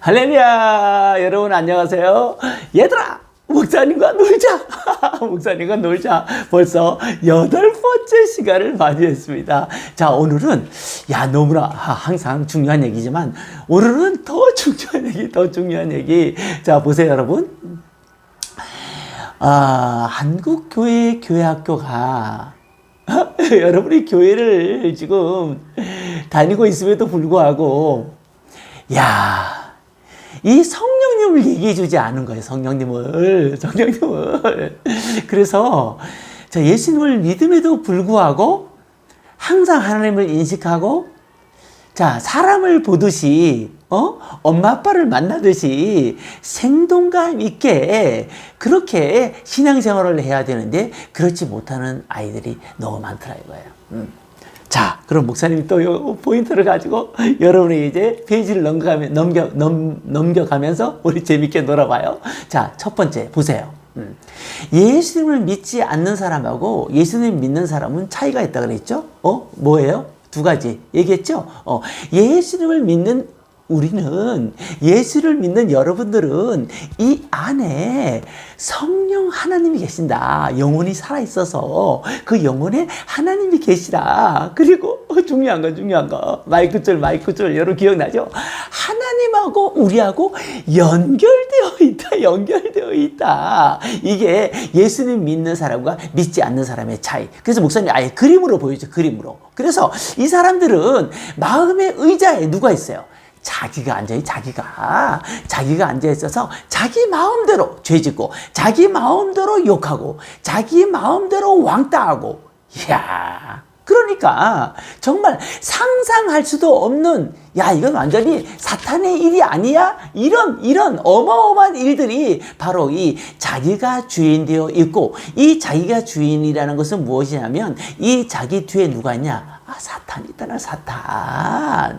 할렐루야! 여러분 안녕하세요. 얘들아! 목사님과 놀자! 목사님과 놀자! 벌써 여덟 번째 시간을 맞이했습니다. 자, 오늘은, 야, 너무나, 하, 항상 중요한 얘기지만, 오늘은 더 중요한 얘기, 더 중요한 얘기. 자, 보세요, 여러분. 아, 한국교회 교회학교가 여러분이 교회를 지금 다니고 있음에도 불구하고 야, 이 성령님을 얘기해 주지 않은 거예요. 성령님을. 성령님을. 그래서 자, 예수님을 믿음에도 불구하고 항상 하나님을 인식하고 자, 사람을 보듯이, 어? 엄마, 아빠를 만나듯이 생동감 있게 그렇게 신앙생활을 해야 되는데 그렇지 못하는 아이들이 너무 많더라 이거예요. 음. 자, 그럼 목사님이 또요 포인트를 가지고 여러분이 이제 페이지를 넘겨가며, 넘겨, 넘, 넘겨가면서 우리 재밌게 놀아봐요. 자, 첫 번째, 보세요. 음. 예수님을 믿지 않는 사람하고 예수님 믿는 사람은 차이가 있다 그랬죠? 어? 뭐예요? 두 가지 얘기했죠? 어, 예수님을 믿는 우리는 예수를 믿는 여러분들은 이 안에 성령 하나님이 계신다. 영혼이 살아있어서 그 영혼에 하나님이 계시다. 그리고 중요한 건 중요한 거. 마이크줄, 마이크줄. 여러분 기억나죠? 하나님하고 우리하고 연결되어 있다. 연결되어 있다. 이게 예수님 믿는 사람과 믿지 않는 사람의 차이. 그래서 목사님 아예 그림으로 보여줘. 그림으로. 그래서 이 사람들은 마음의 의자에 누가 있어요? 자기가 앉아요, 자기가. 자기가 앉아있어서 자기 마음대로 죄 짓고, 자기 마음대로 욕하고, 자기 마음대로 왕따하고, 이야. 그러니까 정말 상상할 수도 없는 야 이건 완전히 사탄의 일이 아니야 이런 이런 어마어마한 일들이 바로 이 자기가 주인 되어 있고 이 자기가 주인이라는 것은 무엇이냐면 이 자기 뒤에 누가 있냐 아 사탄이 있다나 사탄. 아,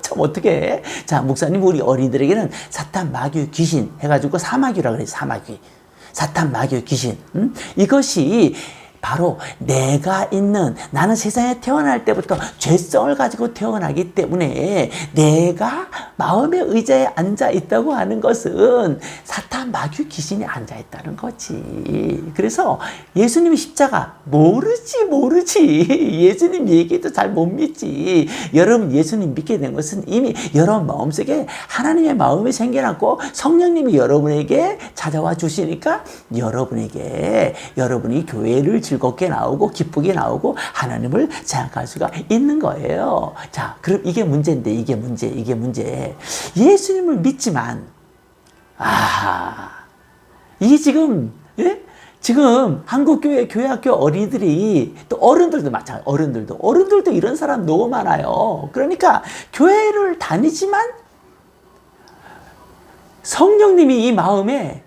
참 어떻게 자 목사님 우리 어린이들에게는 사탄 마귀 귀신 해가지고 사마귀라 그래요 사마귀. 사탄 마귀 귀신 음? 이것이 바로 내가 있는 나는 세상에 태어날 때부터 죄성을 가지고 태어나기 때문에 내가 마음의 의자에 앉아 있다고 하는 것은 사탄 마귀 귀신이 앉아 있다는 거지. 그래서 예수님이 십자가 모르지 모르지. 예수님 얘기도 잘 못 믿지. 여러분 예수님 믿게 된 것은 이미 여러분 마음속에 하나님의 마음이 생겨났고 성령님이 여러분에게 찾아와 주시니까 여러분에게 여러분이 교회를 즐 겁게 나오고 기쁘게 나오고 하나님을 생각할 수가 있는 거예요. 자, 그럼 이게 문제인데 이게 문제, 이게 문제. 예수님을 믿지만 아, 이게 지금 예? 지금 한국교회 교회학교 어린이들이 또 어른들도 마찬가지 어른들도 어른들도 이런 사람 너무 많아요. 그러니까 교회를 다니지만 성령님이 이 마음에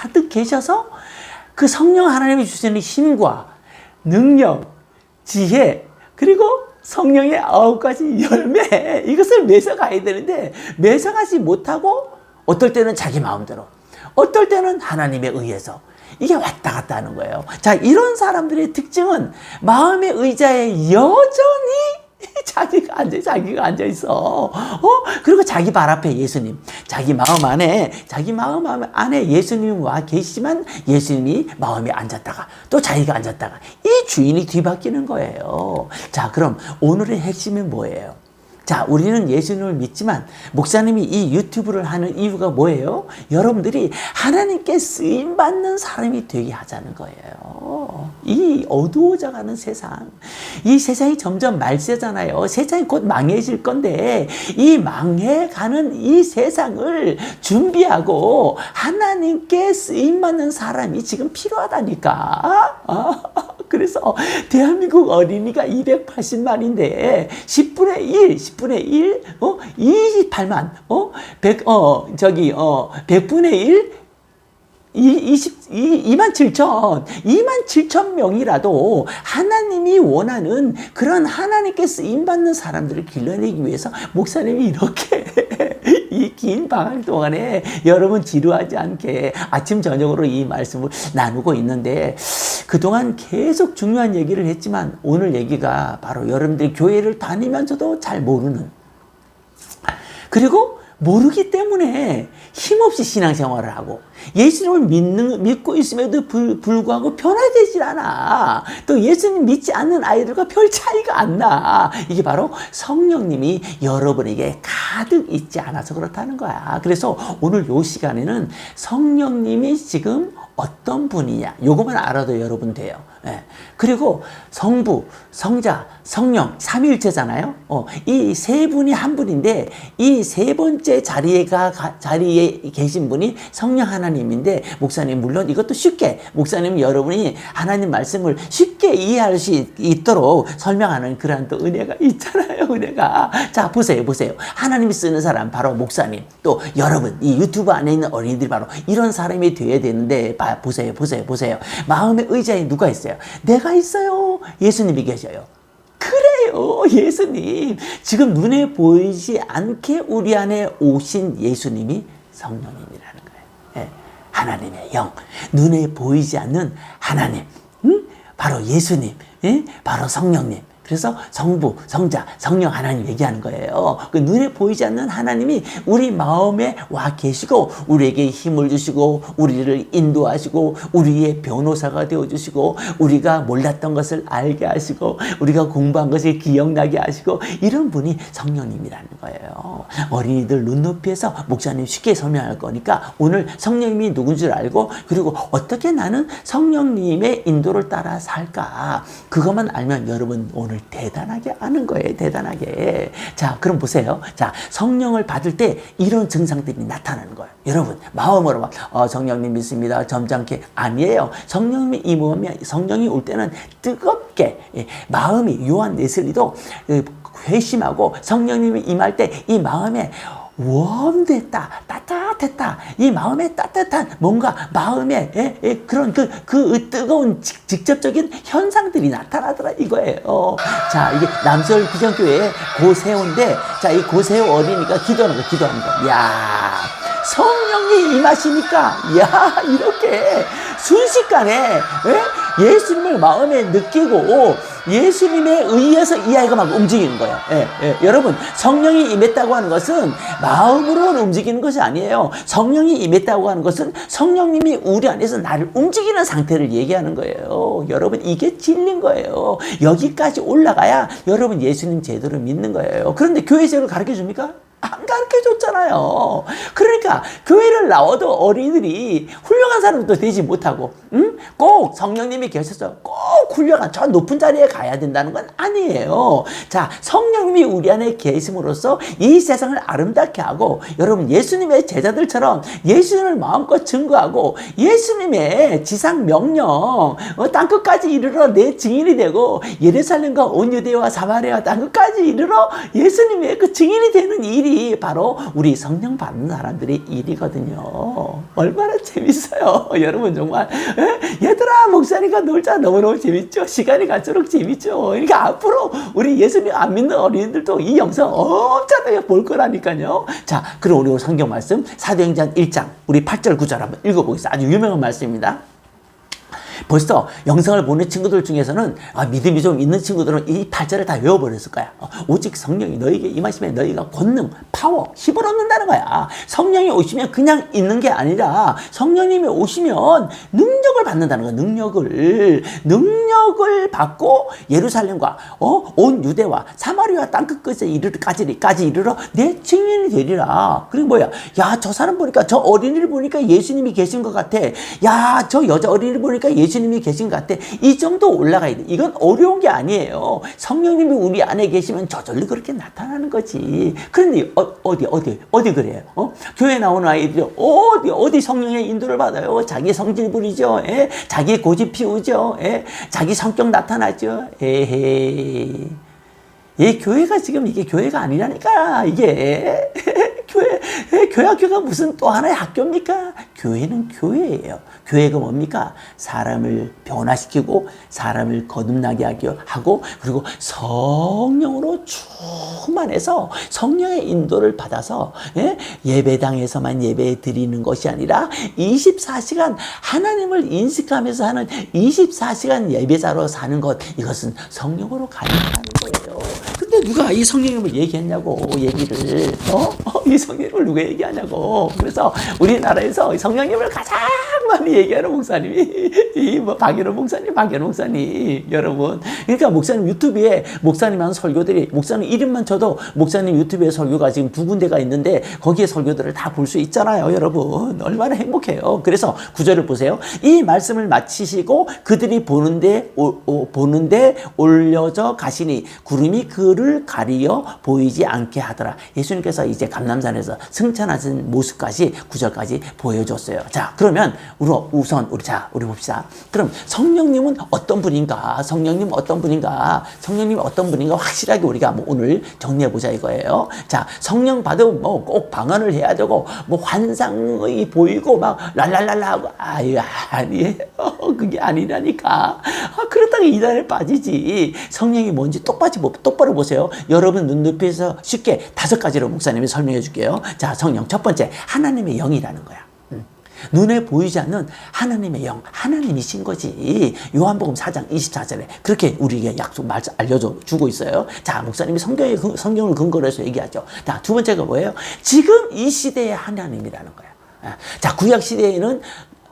가득 계셔서 그 성령 하나님이 주시는 힘과 능력, 지혜, 그리고 성령의 아홉 가지 열매, 이것을 매서가야 되는데, 매서가지 못하고, 어떨 때는 자기 마음대로, 어떨 때는 하나님에 의해서, 이게 왔다 갔다 하는 거예요. 자, 이런 사람들의 특징은 마음의 의자에 여전히 자기가 앉아, 자기가 앉아 있어. 어? 그리고 자기 발 앞에 예수님, 자기 마음 안에, 자기 마음 안에 예수님이 와 계시지만 예수님이 마음에 앉았다가 또 자기가 앉았다가 이 주인이 뒤바뀌는 거예요. 자, 그럼 오늘의 핵심이 뭐예요? 자, 우리는 예수님을 믿지만 목사님이 이 유튜브를 하는 이유가 뭐예요? 여러분들이 하나님께 쓰임 받는 사람이 되게 하자는 거예요. 이 어두워져 가는 세상. 이 세상이 점점 말세잖아요. 세상이 곧 망해질 건데 이 망해가는 이 세상을 준비하고 하나님께 쓰임 받는 사람이 지금 필요하다니까. 아, 그래서 대한민국 어린이가 280만인데 10분의 1, 10분의 1, 어, 28만, 어, 100, 어, 저기, 어, 100분의 1, 20, 2만 7천, 2만 7천 명이라도 하나님이 원하는 그런 하나님께 쓰임받는 사람들을 길러내기 위해서 목사님이 이렇게 이 긴 방학 동안에 여러분 지루하지 않게 아침, 저녁으로 이 말씀을 나누고 있는데 그동안 계속 중요한 얘기를 했지만 오늘 얘기가 바로 여러분들이 교회를 다니면서도 잘 모르는 그리고 모르기 때문에 힘없이 신앙생활을 하고 예수님을 믿는, 믿고 있음에도 불, 불구하고 변화되질 않아. 또 예수님 믿지 않는 아이들과 별 차이가 안 나. 이게 바로 성령님이 여러분에게 가득 있지 않아서 그렇다는 거야. 그래서 오늘 요 시간에는 성령님이 지금 어떤 분이냐. 요것만 알아도 여러분 돼요. 예. 그리고 성부, 성자, 성령, 삼위일체잖아요. 어, 이 세 분이 한 분인데 이 세 번째 자리에가 가- 자리에 계신 분이 성령 하나님인데 목사님 물론 이것도 쉽게 목사님 여러분이 하나님 말씀을 쉽게 이해할 수 있- 있도록 설명하는 그러한 또 은혜가 있잖아요. 은혜가. 자, 보세요. 보세요. 하나님이 쓰는 사람 바로 목사님 또 여러분 이 유튜브 안에 있는 어린이들이 바로 이런 사람이 돼야 되는데 봐, 보세요. 보세요. 보세요. 마음의 의자에 누가 있어요? 내가 있어요. 예수님이 계셔요. 그래요, 예수님. 지금 눈에 보이지 않게 우리 안에 오신 예수님이 성령님이라는 거예요. 예, 하나님의 영. 눈에 보이지 않는 하나님. 응? 바로 예수님. 예? 바로 성령님. 그래서 성부, 성자, 성령 하나님 얘기하는 거예요. 그 눈에 보이지 않는 하나님이 우리 마음에 와 계시고 우리에게 힘을 주시고 우리를 인도하시고 우리의 변호사가 되어 주시고 우리가 몰랐던 것을 알게 하시고 우리가 공부한 것을 기억나게 하시고 이런 분이 성령님이라는 거예요. 어린이들 눈높이에서 목사님 쉽게 설명할 거니까 오늘 성령님이 누군 줄 알고 그리고 어떻게 나는 성령님의 인도를 따라 살까 그것만 알면 여러분 오늘 대단하게 아는 거예요. 대단하게. 자, 그럼 보세요. 자, 성령을 받을 때 이런 증상들이 나타나는 거예요. 여러분, 마음으로 막, 어, 성령님 믿습니다. 점잖게. 아니에요. 성령님이 임하면, 성령이 올 때는 뜨겁게, 예, 마음이, 요한 네슬리도 예, 회심하고 성령님이 임할 때 이 마음에 웜됐다, 따뜻했다. 이 마음에 따뜻한 뭔가 마음에 예, 예, 그런 그, 그 뜨거운 직, 직접적인 현상들이 나타나더라 이거예요. 자, 이게 남서울 비전교회 고세호인데, 자, 이 고세호 어린이가 기도하는 거, 기도하는 거. 야 성령이 임하시니까, 야 이렇게 순식간에, 예? 예수님을 마음에 느끼고, 예수님에 의해서 이 아이가 막 움직이는 거예요. 예, 예. 여러분, 성령이 임했다고 하는 것은 마음으로 움직이는 것이 아니에요. 성령이 임했다고 하는 것은 성령님이 우리 안에서 나를 움직이는 상태를 얘기하는 거예요. 여러분, 이게 진리인 거예요. 여기까지 올라가야 여러분 예수님 제대로 믿는 거예요. 그런데 교회 제를 가르쳐 줍니까? 안 가르쳐 줬잖아요. 그러니까 교회를 나와도 어린이들이 훌륭한 사람도 되지 못하고, 응? 꼭 성령님이 계셔서 꼭 훌륭한 저 높은 자리에 가야 된다는 건 아니에요. 자, 성령님이 우리 안에 계심으로써 이 세상을 아름답게 하고, 여러분 예수님의 제자들처럼 예수님을 마음껏 증거하고, 예수님의 지상 명령, 어, 땅끝까지 이르러 내 증인이 되고, 예루살렘과 온 유대와 사마리아 땅끝까지 이르러 예수님의 그 증인이 되는 일이 바로 우리 성령 받는 사람들의 일이거든요. 얼마나 재밌어요. 여러분 정말 에? 얘들아 목사니까 놀자 너무너무 재밌죠. 시간이 갈수록 재밌죠. 그러니까 앞으로 우리 예수님 안 믿는 어린이들도 이 영상 엄청나게 볼 거라니까요. 자, 그럼 우리 성경 말씀 사도행전 1장 우리 8절 9절 한번 읽어보겠습니다. 아주 유명한 말씀입니다. 벌써 영상을 보는 친구들 중에서는 아, 믿음이 좀 있는 친구들은 이 8절을 다 외워버렸을 거야. 어, 오직 성령이 너에게 임하시면 너희가 권능, 파워, 힘을 얻는다는 거야. 성령이 오시면 그냥 있는 게 아니라 성령님이 오시면 능력을 받는다는 거야. 능력을. 능력을 받고 예루살렘과 어? 온 유대와 사마리아 땅끝까지 이르까지 까지 이르러 내 증인이 되리라. 그리고 뭐야? 야, 저 사람 보니까 저 어린이를 보니까 예수님이 계신 것 같아. 야, 저 여자 어린이를 보니까 예수 님이 계신 것 같아. 이 정도 올라가야 돼. 이건 어려운 게 아니에요. 성령님이 우리 안에 계시면 저절로 그렇게 나타나는 거지. 그런데 어, 어디 어디 어디 그래요? 어? 교회 나오는 아이들이 어디 어디 성령의 인도를 받아요? 자기 성질 부리죠. 예? 자기 고집 피우죠. 예? 자기 성격 나타나죠. 에헤이. 이 교회가 지금 이게 교회가 아니라니까 이게 교회 교회 학교가 무슨 또 하나의 학교입니까? 교회는 교회예요. 교회가 뭡니까? 사람을 변화시키고 사람을 거듭나게 하고 그리고 성령으로 충만해서 성령의 인도를 받아서 예? 예배당에서만 예배 드리는 것이 아니라 24시간 하나님을 인식하면서 하는 24시간 예배자로 사는 것 이것은 성령으로 가능하는 거예요. 누가 이 성령님을 얘기했냐고 얘기를. 어? 어? 이 성령님을 누가 얘기하냐고. 그래서 우리나라에서 이 성령님을 가장 많이 얘기하는 목사님이 이뭐 박연호 목사님 박연호 목사님 여러분. 그러니까 목사님 유튜브에 목사님 하는 설교들이 목사님 이름만 쳐도 목사님 유튜브에 설교가 지금 두 군데가 있는데 거기에 설교들을 다 볼 수 있잖아요 여러분. 얼마나 행복해요. 그래서 구절을 보세요. 이 말씀을 마치시고 그들이 보는데 오- 오- 보는데 올려져 가시니 구름이 그를 가리어 보이지 않게 하더라. 예수님께서 이제 감남산에서 승천하신 모습까지 구절까지 보여줬어요. 자 그러면 우리 우선 우리 자 우리 봅시다. 그럼 성령님은 어떤 분인가? 성령님 어떤 분인가? 성령님 어떤 분인가? 확실하게 우리가 뭐 오늘 정리해 보자 이거예요. 자 성령 받으면 뭐 꼭 방언을 해야 되고 뭐 환상이 보이고 막 랄랄랄라 하고 아유 아니에요 그게 아니라니까 아, 그렇다고 이단에 빠지지 성령이 뭔지 똑바로, 똑바로 보세요 여러분 눈높이에서 쉽게 다섯 가지로 목사님이 설명해 줄게요 자 성령 첫 번째 하나님의 영이라는 거야 음. 눈에 보이지 않는 하나님의 영, 하나님이신 거지. 요한복음 4장 24절에 그렇게 우리에게 약속 말 알려줘 주고 있어요. 자, 목사님이 성경에 근- 성경을 근거로 해서 얘기하죠. 자, 두 번째가 뭐예요? 지금 이 시대의 하나님이라는 거야. 아, 자, 구약 시대에는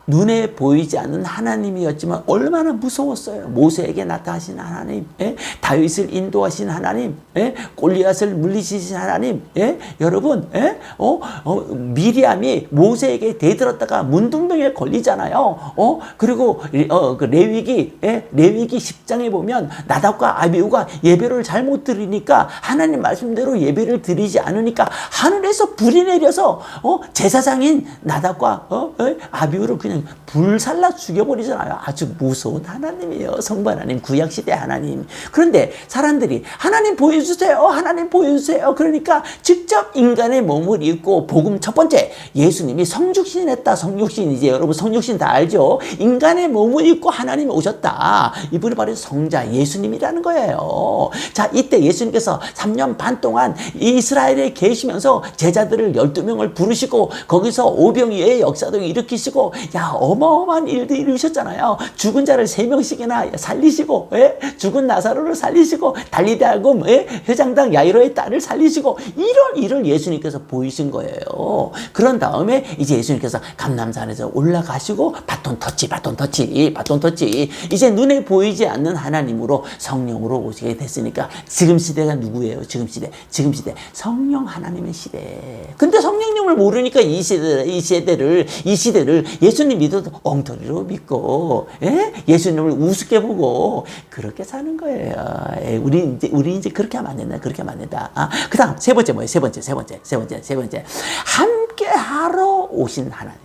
눈에 보이지 않는 하나님이었지만 얼마나 무서웠어요. 모세에게 나타나신 하나님, 예? 다윗을 인도하신 하나님, 예? 골리앗을 물리치신 하나님, 예? 여러분, 예? 어? 어, 미리암이 모세에게 대들었다가 문둥병에 걸리잖아요. 어? 그리고 어, 그 레위기, 예? 레위기 10장에 보면 나답과 아비우가 예배를 잘 못 드리니까 하나님 말씀대로 예배를 드리지 않으니까 하늘에서 불이 내려서 어? 제사장인 나답과 어? 예? 아비우를 그냥 불살라 죽여버리잖아요. 아주 무서운 하나님이에요. 성부 하나님, 구약시대 하나님. 그런데 사람들이 하나님 보여주세요. 하나님 보여주세요. 그러니까 직접 인간의 몸을 입고 복음 첫 번째 예수님이 성육신 했다. 성육신 이제 여러분 성육신 다 알죠? 인간의 몸을 입고 하나님이 오셨다. 이분이 바로 성자 예수님이라는 거예요. 자, 이때 예수님께서 3년 반 동안 이스라엘에 계시면서 제자들을 12명을 부르시고 거기서 오병이의 역사도 일으키시고 야 어마어마한 일도 이루셨잖아요. 죽은 자를 3명씩이나 살리시고 예? 죽은 나사로를 살리시고 달리다금 예? 회장당 야이로의 딸을 살리시고 이런 일을 예수님께서 보이신 거예요. 그런 다음에 이제 예수님께서 감남산에서 올라가시고 바톤 터치 바톤 터치 바톤 터치 이제 눈에 보이지 않는 하나님으로 성령으로 오시게 됐으니까 지금 시대가 누구예요? 지금 시대 지금 시대 성령 하나님의 시대. 근데 성령님을 모르니까 이 시대 이 시대를 이 시대를 예수님 믿어도 엉터리로 믿고 예? 예수님을 우습게 보고 그렇게 사는 거예요. 예, 우리 이제 우리 이제 그렇게 하면 안 된다. 그렇게 하면 안 된다. 아, 그다음 세 번째 뭐예요? 세 번째 세 번째 세 번째 세 번째 함께 하러 오신 하나님.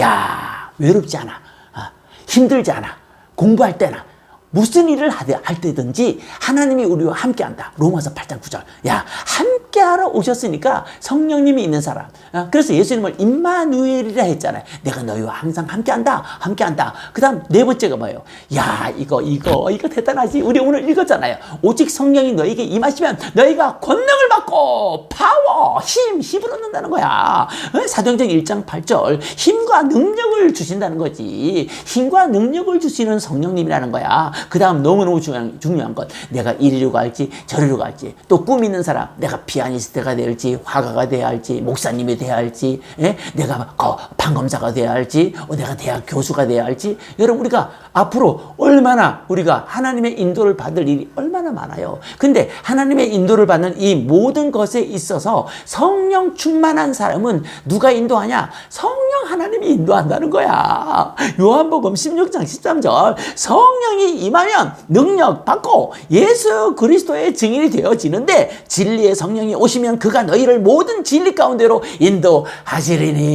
야 외롭지 않아. 아, 힘들지 않아. 공부할 때나 무슨 일을 할 때든지 하나님이 우리와 함께한다. 로마서 8장 9절. 야 함께 하러 오셨으니까 성령님이 있는 사람. 아, 그래서 예수님을 임마누엘이라 했잖아요. 내가 너희와 항상 함께한다. 함께한다. 그 다음 네 번째가 뭐예요? 야 이거 이거 이거 대단하지. 우리 오늘 읽었잖아요. 오직 성령이 너에게 임하시면 너희가 권능을 받고 파워 힘 힘을 얻는다는 거야. 어? 사도행전 1장 8절 힘과 능력을 주신다는 거지. 힘과 능력을 주시는 성령님이라는 거야. 그 다음 너무너무 중요한, 중요한 것. 내가 이리로 갈지 저리로 갈지 또 꿈 있는 사람 내가 피 아니스트가 될지 화가가 돼야 할지 목사님이 돼야 할지 예? 내가 거- 판검사가 돼야 할지 어, 내가 대학 교수가 돼야 할지 여러분 우리가 앞으로 얼마나 우리가 하나님의 인도를 받을 일이 얼마나 많아요. 근데 하나님의 인도를 받는 이 모든 것에 있어서 성령 충만한 사람은 누가 인도하냐? 성 령 하나님이 인도한다는 거야. 요한복음 16장 13절 성령이 임하면 능력 받고 예수 그리스도의 증인이 되어지는데 진리의 성령이 오시면 그가 너희를 모든 진리 가운데로 인도하시리니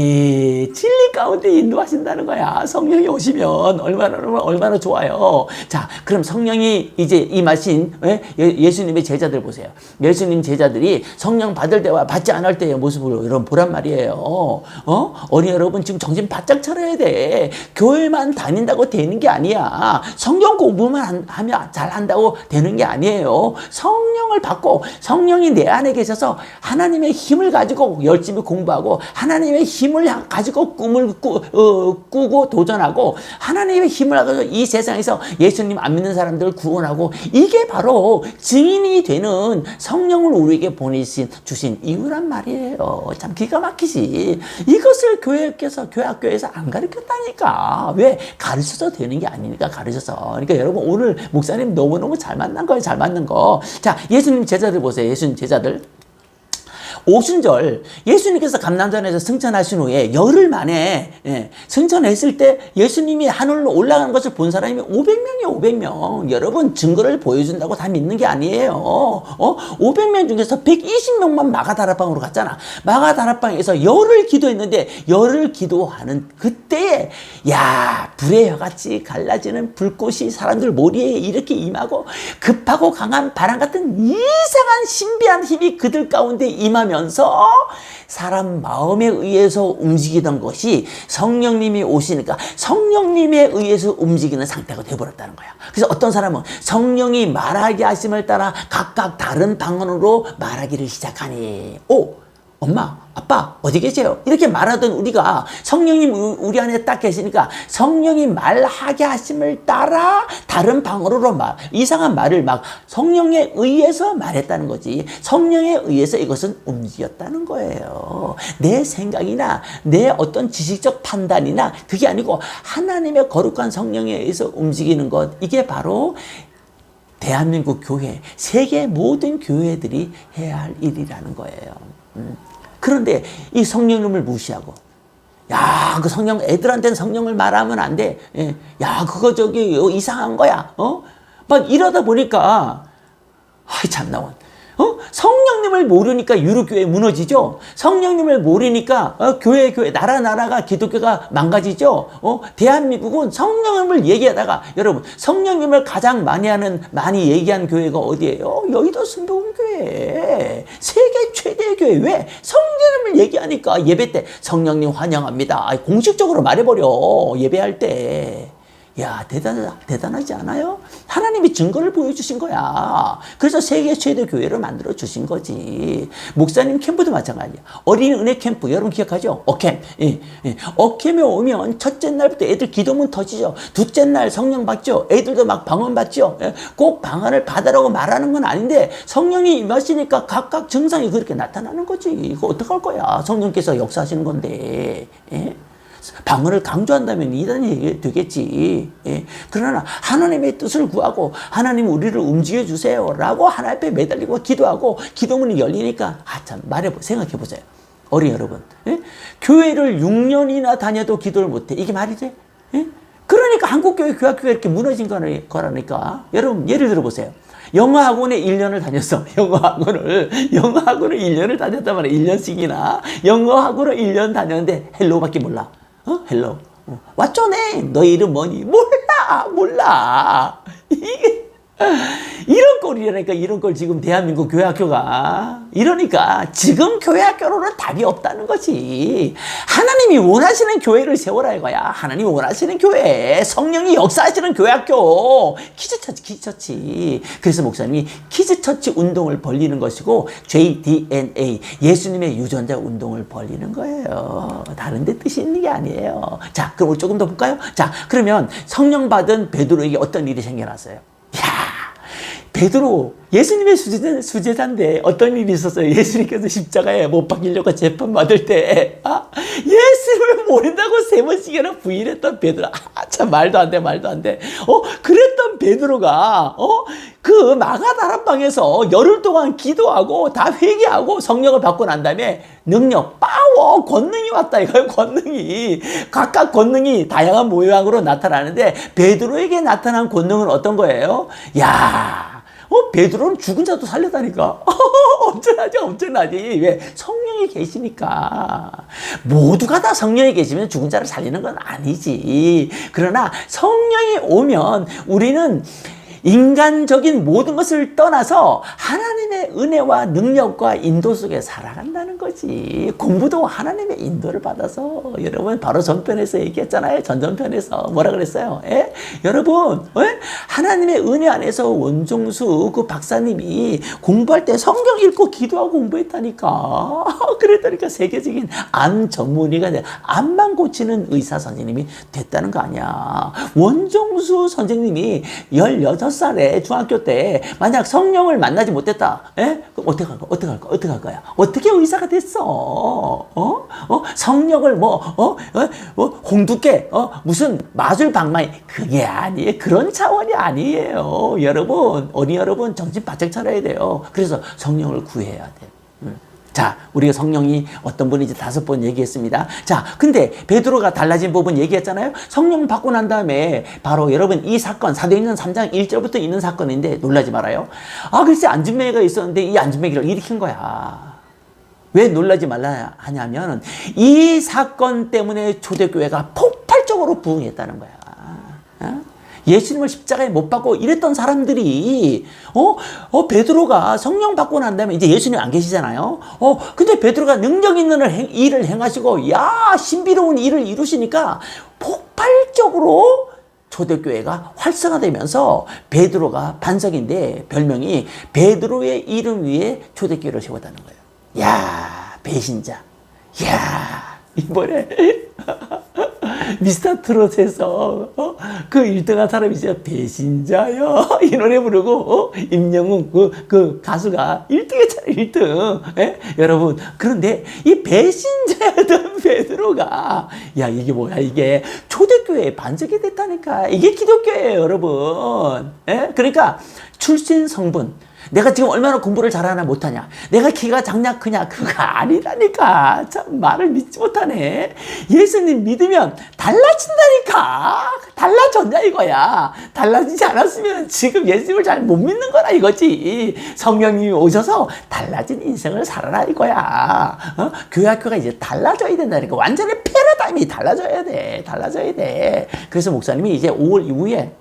진리 가운데 인도하신다는 거야. 성령이 오시면 얼마나 얼마나 좋아요. 자, 그럼 성령이 이제 임하신 예? 예- 예수님의 제자들 보세요. 예수님 제자들이 성령 받을 때와 받지 않을 때의 모습을 여러분 보란 말이에요. 어? 어린 여러분 여러분 지금 정신 바짝 차려야 돼. 교회만 다닌다고 되는 게 아니야. 성경 공부만 한- 하면 잘 한다고 되는 게 아니에요. 성령을 받고 성령이 내 안에 계셔서 하나님의 힘을 가지고 열심히 공부하고 하나님의 힘을 하- 가지고 꿈을 꾸, 어, 꾸고 도전하고 하나님의 힘을 가지고 이 세상에서 예수님 안 믿는 사람들을 구원하고 이게 바로 증인이 되는 성령을 우리에게 보내신 주신 이유란 말이에요. 참 기가 막히지. 이것을 교회 께서 교회 학교에서 안 가르쳤다니까. 왜 가르쳐서 되는 게 아니니까 가르쳐서. 그러니까 여러분 오늘 목사님 너무 너무 잘 만난 거예요. 잘 만난 거. 자 예수님 제자들 보세요. 예수님 제자들. 오순절 예수님께서 감남산에서 승천하신 후에 열흘 만에 예, 승천했을 때 예수님이 하늘로 올라가는 것을 본 사람이 500명이에요 500명. 여러분 증거를 보여준다고 다 믿는 게 아니에요. 어? 500명 중에서 120명만 마가다락방으로 갔잖아. 마가다락방에서 열흘 기도했는데 열흘 기도하는 그때에 야 불의 혀같이 갈라지는 불꽃이 사람들 머리에 이렇게 임하고 급하고 강한 바람 같은 이상한 신비한 힘이 그들 가운데 임하 면서 사람 마음에 의해서 움직이던 것이 성령님이 오시니까 성령님에 의해서 움직이는 상태가 되어버렸다는 거야. 그래서 어떤 사람은 성령이 말하게 하심을 따라 각각 다른 방언으로 말하기를 시작하니, 오, 엄마, 아빠, 어디 계세요? 이렇게 말하던 우리가 성령님 우- 우리 안에 딱 계시니까 성령이 말하게 하심을 따라 다른 방언으로 말, 이상한 말을 막 성령에 의해서 말했다는 거지. 성령에 의해서 이것은 움직였다는 거예요. 내 생각이나 내 어떤 지식적 판단이나 그게 아니고 하나님의 거룩한 성령에 의해서 움직이는 것. 이게 바로 대한민국 교회, 세계 모든 교회들이 해야 할 일이라는 거예요. 음. 그런데 이 성령님을 무시하고, 야, 그 성령, 애들한테는 성령을 말하면 안 돼. 예. 야, 그거 저기 어, 이상한 거야. 어? 막 이러다 보니까, 아이, 참나원. 어? 성령님을 모르니까 유럽교회 무너지죠? 성령님을 모르니까, 어, 교회, 교회, 나라, 나라가 기독교가 망가지죠? 어? 대한민국은 성령님을 얘기하다가, 여러분, 성령님을 가장 많이 하는, 많이 얘기한 교회가 어디예요? 여의도 순복음교회. 세계 최대 교회. 왜? 성령님을 얘기하니까 예배 때 성령님 환영합니다. 공식적으로 말해버려. 예배할 때. 야, 대단, 대단하지 않아요? 하나님이 증거를 보여주신 거야. 그래서 세계 최대 교회를 만들어 주신 거지. 목사님 캠프도 마찬가지야. 어린이 은혜 캠프, 여러분 기억하죠? 어캠. 예, 예. 어캠에 오면 첫째 날부터 애들 기도문 터지죠. 둘째 날 성령 받죠. 애들도 막 방언 받죠. 예. 꼭 방언을 받으라고 말하는 건 아닌데 성령이 임하시니까 각각 증상이 그렇게 나타나는 거지. 이거 어떡할 거야. 성령께서 역사하시는 건데. 예? 방언을 강조한다면 이단이 되겠지. 예. 그러나 하나님의 뜻을 구하고 하나님 우리를 움직여 주세요라고 하나님 앞에 매달리고 기도하고 기도문이 열리니까 아참 말해 생각해 보세요. 어린 여러분, 예? 교회를 6년이나 다녀도 기도를 못해 이게 말이 돼? 예? 그러니까 한국교회 교학교가 이렇게 무너진 거라- 거라니까. 여러분 예를 들어 보세요. 영어학원에 1년을 다녔어. 영어학원을. 영어학원을 1년을 다녔단 말이야. 1년씩이나. 영어학원을 1년 다녔는데 헬로우밖에 몰라. 어? 헬로우. 어. What's? 너 이름 뭐니? 몰라. 몰라. 이게 이런 꼴이라니까 이런 꼴 지금 대한민국 교회학교가. 이러니까 지금 교회학교로는 답이 없다는 거지. 하나님이 원하시는 교회를 세워라 이거야. 하나님이 원하시는 교회 성령이 역사하시는 교회학교. 키즈처치 키즈처치. 그래서 목사님이 키즈처치 운동을 벌리는 것이고 JDNA 예수님의 유전자 운동을 벌리는 거예요. 다른 데 뜻이 있는 게 아니에요. 자 그럼 조금 더 볼까요? 자 그러면 성령 받은 베드로에게 어떤 일이 생겨났어요? 야 베드로 예수님의 수제자, 수제자 인데 어떤 일이 있었어요? 예수님께서 십자가에 못 박히려고 재판 받을 때 아, 예수를 모른다고 세 번씩이나 부인했던 베드로 아, 참 말도 안 돼 말도 안 돼. 어 그랬던 베드로가 어 그 마가 다락방에서 열흘 동안 기도하고 다 회개하고 성령을 받고 난 다음에 능력 파워 권능이 왔다 이거예요 권능이 각각 권능이 다양한 모양으로 나타나는데 베드로에게 나타난 권능은 어떤 거예요? 야 어, 베드로는 죽은 자도 살렸다니까. 엄청나지, 엄청나지. 왜? 성령이 계시니까. 모두가 다 성령이 계시면 죽은 자를 살리는 건 아니지. 그러나 성령이 오면 우리는 인간적인 모든 것을 떠나서 하나님의 은혜와 능력과 인도 속에 살아간다는 거지. 공부도 하나님의 인도를 받아서 여러분 바로 전편에서 얘기했잖아요. 전전편에서 뭐라 그랬어요? 예? 여러분 예? 하나님의 은혜 안에서 원종수 그 박사님이 공부할 때 성경 읽고 기도하고 공부했다니까. 그랬다니까 세계적인 암 전문의가 돼. 암만 고치는 의사 선생님이 됐다는 거 아니야. 원종수 선생님이 16 살에 중학교 때 만약 성령을 만나지 못했다. 예? 그럼 어떻게 할 거야? 어떻게 할 거야? 어떻게 할 거야? 어떻게 의사가 됐어? 어? 어? 성령을 뭐, 어? 어? 어? 홍두깨, 어? 무슨 마술 방망이. 그게 아니에요. 그런 차원이 아니에요. 여러분, 어린 여러분 정신 바짝 차려야 돼요. 그래서 성령을 구해야 돼. 음. 자, 우리가 성령이 어떤 분인지 다섯 번 얘기했습니다. 자, 근데 베드로가 달라진 부분 얘기했잖아요. 성령 받고 난 다음에 바로 여러분 이 사건 사도행전 3장 1절부터 있는 사건인데 놀라지 말아요. 아, 글쎄 안진매가 있었는데 이 안진매기를 일으킨 거야. 왜 놀라지 말라 하냐면 이 사건 때문에 초대교회가 폭발적으로 부흥했다는 거야. 어? 예수님을 십자가에 못 박고 이랬던 사람들이 어, 어 베드로가 성령 받고 난 다음에 이제 예수님 안 계시잖아요. 어 근데 베드로가 능력 있는 일을, 행하시고 야 신비로운 일을 이루시니까 폭발적으로 초대교회가 활성화되면서 베드로가 반석인데 별명이 베드로의 이름 위에 초대교회를 세웠다는 거예요. 야 배신자. 야 이번에 미스터 트롯에서 어? 그 1등한 사람이 진짜 배신자요 이 노래 부르고 어? 임영웅 그, 그 가수가 1등했잖아요 1등 예? 여러분 그런데 이 배신자였던 베드로가 야 이게 뭐야 이게 초대교회에 반석이 됐다니까 이게 기독교예요 여러분 예? 그러니까 출신 성분 내가 지금 얼마나 공부를 잘하나 못하냐. 내가 키가 작냐 크냐 그거 아니라니까. 참 말을 믿지 못하네. 예수님 믿으면 달라진다니까. 달라졌냐 이거야. 달라지지 않았으면 지금 예수님을 잘 못 믿는 거라 이거지. 성령님이 오셔서 달라진 인생을 살아라 이거야. 어? 교회 학교가 이제 달라져야 된다니까. 완전히 패러다임이 달라져야 돼. 달라져야 돼. 그래서 목사님이 이제 5월 이후에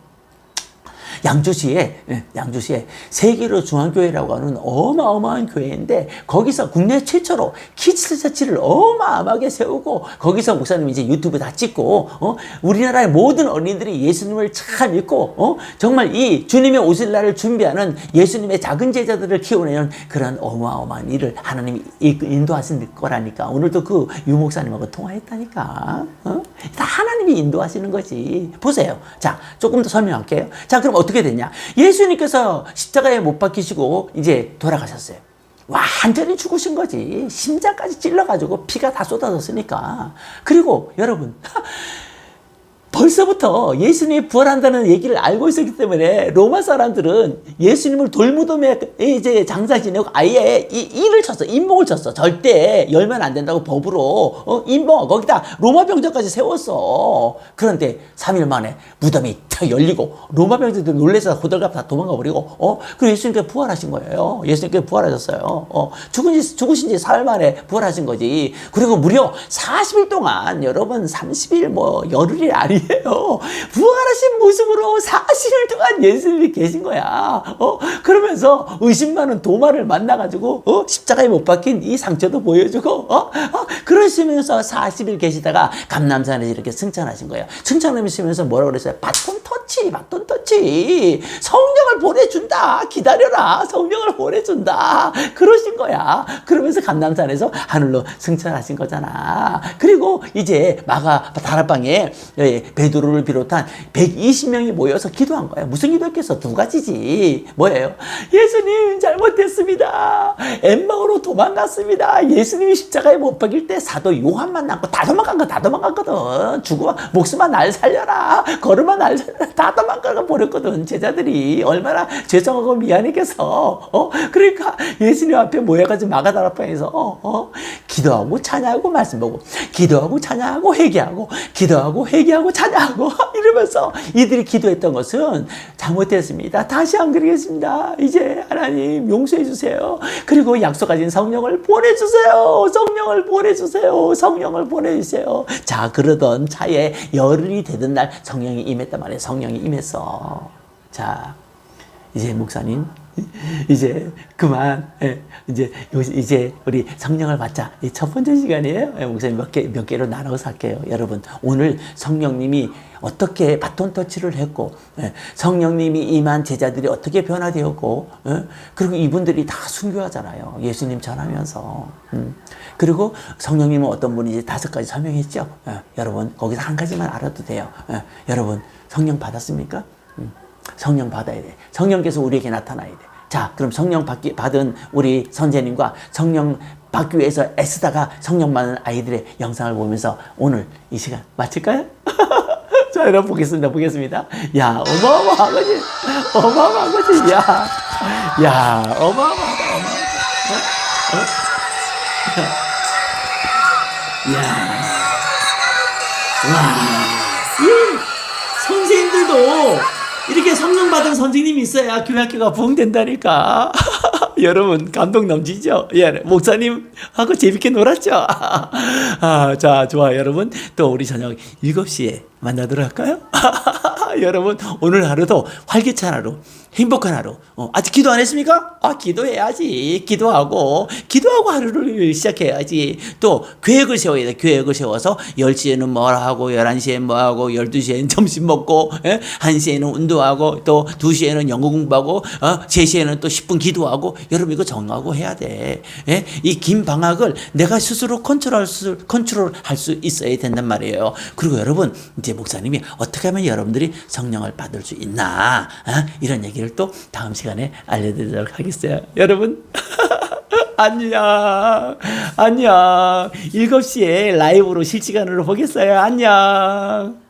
양주시에 예, 양주시에 세계로 중앙교회라고 하는 어마어마한 교회인데 거기서 국내 최초로 키즈 처치를 어마어마하게 세우고 거기서 목사님이 이제 유튜브 다 찍고 어? 우리나라의 모든 어린이들이 예수님을 참 믿고 어? 정말 이 주님의 오실 날을 준비하는 예수님의 작은 제자들을 키워내는 그런 어마어마한 일을 하나님이 인도하신 거라니까 오늘도 그 유목사님하고 통화했다니까 어? 다 하나님이 인도하시는 거지 보세요 자 조금 더 설명할게요 자 그럼 어떻게 됐냐? 예수님께서 십자가에 못 박히시고 이제 돌아가셨어요. 완전히 죽으신 거지. 심장까지 찔러가지고 피가 다 쏟아졌으니까. 그리고 여러분 벌써부터 예수님이 부활한다는 얘기를 알고 있었기 때문에 로마 사람들은 예수님을 돌무덤에 이제 장사 지내고 아예 이 일을 쳤어. 인봉을 쳤어. 절대 열면 안 된다고 법으로 어, 인봉 거기다 로마 병정까지 세웠어. 그런데 3일 만에 무덤이 탁 열리고 로마 병정들 놀래서 호들갑 다 도망가 버리고 어 그리고 예수님께 부활하신 거예요. 예수님께 부활하셨어요. 어 죽은 지 죽으신 지 사흘 만에 부활하신 거지. 그리고 무려 40일 동안 여러분 30일 뭐 열흘이 아니 아니에요. 부활하신 모습으로 40일 동안 예수님이 계신 거야. 어? 그러면서 의심 많은 도마를 만나가지고, 어? 십자가에 못 박힌 이 상처도 보여주고, 어? 어? 그러시면서 40일 계시다가 감남산에서 이렇게 승천하신 거예요. 승천하시면서 뭐라고 그랬어요? 바톤 터치, 바톤 터치. 성령을 보내준다. 기다려라. 성령을 보내준다. 그러신 거야. 그러면서 감남산에서 하늘로 승천하신 거잖아. 그리고 이제 마가 다락방에 예, 베드로를 비롯한 120명이 모여서 기도한 거예요. 무슨 기도했겠어? 두 가지지. 뭐예요? 예수님 잘못했습니다. 엠마오로 도망갔습니다. 예수님이 십자가에 못 박일 때 사도 요한만 남고 다 도망간 거 다 도망갔거든. 죽어 목숨만 날 살려라. 걸음만 날 살려라. 다 도망가 버렸거든. 제자들이 얼마나 죄송하고 미안했겠어. 어? 그러니까 예수님 앞에 모여가지고 마가다락방에서 어? 어? 기도하고 찬양하고 말씀 보고 기도하고 찬양하고 회개하고 기도하고 회개하고 찬양하고 이러면서 이들이 기도했던 것은 잘못됐습니다. 다시 안 그러겠습니다. 이제 하나님 용서해 주세요. 그리고 약속하신 성령을 보내주세요. 성령을 보내주세요. 성령을 보내주세요. 자 그러던 차에 열흘이 되던 날 성령이 임했단 말이에요. 성령 이 임했어. 자 이제 목사님 이제 그만 예, 이제 요- 이제 우리 성령을 받자 이 첫 번째 시간이에요 예, 목사님 몇 개 몇 개로 나눠서 할게요 여러분 오늘 성령님이 어떻게 바톤 터치를 했고 예, 성령님이 임한 제자들이 어떻게 변화되었고 예, 그리고 이분들이 다 순교하잖아요 예수님 전하면서 음. 그리고 성령님은 어떤 분인지 다섯 가지 설명했죠 예, 여러분 거기서 한 가지만 알아도 돼요 예, 여러분 성령 받았습니까? 음. 성령 받아야 돼. 성령께서 우리에게 나타나야 돼. 자, 그럼 성령 받기, 받은 우리 선생님과 성령 받기 위해서 애쓰다가 성령 받는 아이들의 영상을 보면서 오늘 이 시간 마칠까요? 자, 여러분 보겠습니다. 보겠습니다. 야, 어마어마한 거지. 어마어마한 거지. 야, 야, 어마어마하다. 어마어마하다. 어? 어? 야, 와, 이 선생님들도 받은 선생님이 있어야 교회 학교가 부흥된다니까. 여러분 감동 넘치죠? 예, 목사님하고 재밌게 놀았죠? 아, 자, 좋아 여러분. 또 우리 저녁 7시에 만나도록 할까요? 여러분 오늘 하루도 활기찬 하루, 행복한 하루. 어, 아직 기도 안 했습니까? 아, 기도해야지. 기도하고 기도하고 하루를 시작해야지. 또 계획을 세워야 돼. 계획을 세워서 10시에는 뭘 하고 11시에 뭐 하고 12시에는 점심 먹고 예? 1시에는 운동하고 또 2시에는 영어 공부하고 어? 3시에는 또 10분 기도하고 여러분 이거 정하고 해야 돼. 예? 이긴 방학을 내가 스스로 컨트롤할 수 컨트롤할 수 있어야 된단 말이에요. 그리고 여러분 이제 목사님이 어떻게 하면 여러분들이 성령을 받을 수 있나 어? 이런 얘기를 또 다음 시간에 알려드리도록 하겠어요. 여러분 안녕 안녕 7시에 라이브로 실시간으로 보겠어요. 안녕